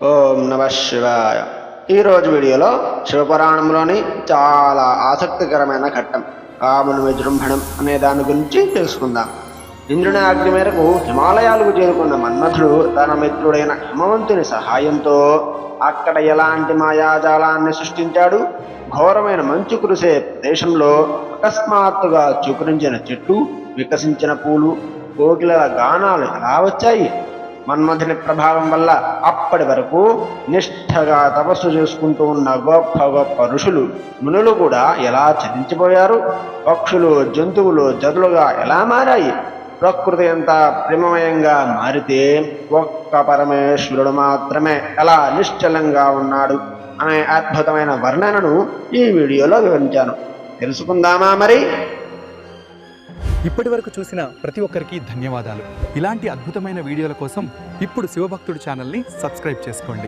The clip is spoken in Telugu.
ఓం నమ శివాయ. ఈరోజు వీడియోలో శివపురాణంలోని చాలా ఆసక్తికరమైన ఘట్టం రాముని విజృంభణం అనే దాని గురించి తెలుసుకుందాం. ఇంద్రుని ఆజ్ఞ మేరకు హిమాలయాలకు చేరుకున్న మన్మథుడు తన మిత్రుడైన హిమవంతుని సహాయంతో అక్కడ ఎలాంటి మాయాజాలాన్ని సృష్టించాడు? ఘోరమైన మంచు కురిసే ప్రదేశంలో అకస్మాత్తుగా చూకరించిన చెట్టు వికసించిన పూలు కోకిలల గానాలు ఎలా వచ్చాయి? మన్మథుని ప్రభావం వల్ల అప్పటి వరకు నిష్ఠగా తపస్సు చేసుకుంటూ ఉన్న గొప్ప గొప్ప ఋషులు మునులు కూడా ఎలా చలించిపోయారు? పక్షులు జంతువులు జతులుగా ఎలా మారాయి? ప్రకృతి ఎంత ప్రేమమయంగా మారితే ఒక్క పరమేశ్వరుడు మాత్రమే ఎలా నిశ్చలంగా ఉన్నాడు అనే అద్భుతమైన వర్ణనను ఈ వీడియోలో వివరించాను. తెలుసుకుందామా మరి? ఇప్పటి వరకు చూసిన ప్రతి ఒక్కరికి ధన్యవాదాలు. ఇలాంటి అద్భుతమైన వీడియోల కోసం ఇప్పుడు శివభక్తుడు ఛానల్ని సబ్స్క్రైబ్ చేసుకోండి.